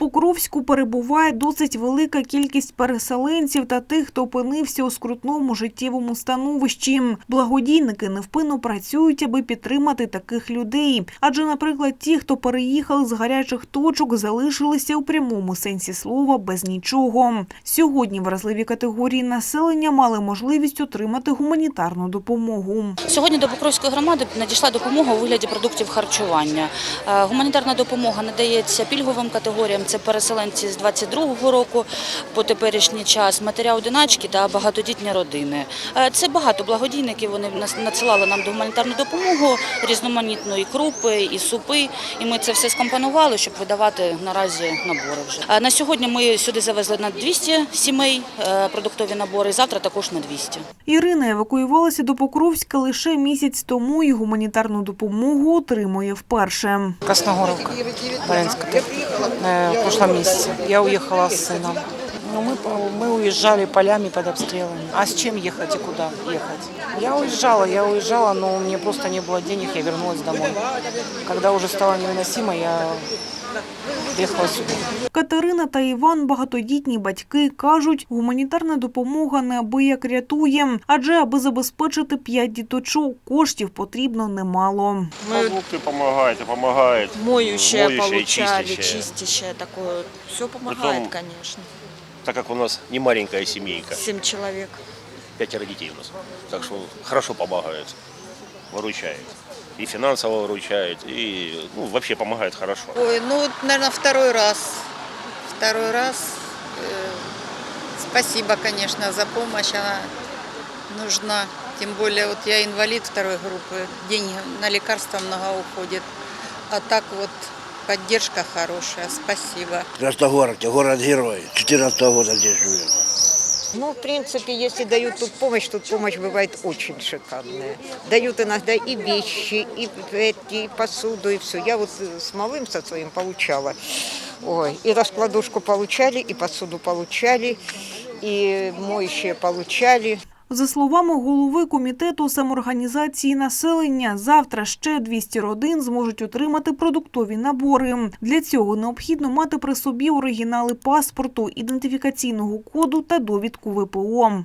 Покровську перебуває досить велика кількість переселенців та тих, хто опинився у скрутному життєвому становищі. Благодійники невпинно працюють, аби підтримати таких людей. Адже, наприклад, ті, хто переїхали з гарячих точок, залишилися у прямому сенсі слова без нічого. Сьогодні вразливі категорії населення мали можливість отримати гуманітарну допомогу. Сьогодні до Покровської громади надійшла допомога у вигляді продуктів харчування. Е, Гуманітарна допомога надається пільговим категоріям. Це переселенці з 22-го року по теперішній час, матеря-одиначки та багатодітні родини. Е, Це багато благодійників. Вони нас- надсилали нам гуманітарну допомогу, різноманітну і крупи, і супи. І ми це все скомпонували, щоб видавати наразі набори. Вже Е, на сьогодні ми сюди завезли на 200 сімей е, продуктові набори. Завтра також на 200. Ірина евакуювалася до Покровська лише місяць тому і гуманітарну допомогу отримує вперше. Красногоровка, Баренска, э, в прошлом месяце. Я уехала с сыном. Ну, мы, по- мы уезжали полями под обстрелами. А с чем ехать и куда ехать? Я уезжала, я уезжала, но мне просто не было денег, я вернулась домой. Когда уже стало невыносимо, я приехала сюда. Катерина та Іван, багатодітні батьки, кажуть, гуманітарна допомога неабияк рятує, адже аби забезпечити п'ять діточок, коштів потрібно немало. Продукты помогают, и помогает. моющее, получали, чистящее. чистящее такое. Все помогает, Притом- конечно. Так как у нас не маленькая семейка, Семь человек. пятеро детей у нас. Так что хорошо помогают, выручают. И финансово выручают, и ну, вообще помогают хорошо. Ой, ну, наверное, второй раз. Второй раз. Э, Спасибо, конечно, за помощь. Она нужна. Тем более, вот я инвалид второй группы. Деньги на лекарства много уходит. А так вот поддержка хорошая. Спасибо. Красногородке, город-герой. 14 года здесь живем. Ну, в принципе, если дают тут помощь, тут помощь бывает очень шикарная. Дают иногда и вещи, и, эти, и посуду, и все. Я вот э, с малым со своим получала. Ой, и раскладушку получали, и посуду получали, и моющие получали. За словами голови комітету самоорганізації населення, завтра ще 200 родин зможуть отримати продуктові набори. Для цього необхідно мати при собі оригінали паспорту, ідентифікаційного коду та довідку ВПО.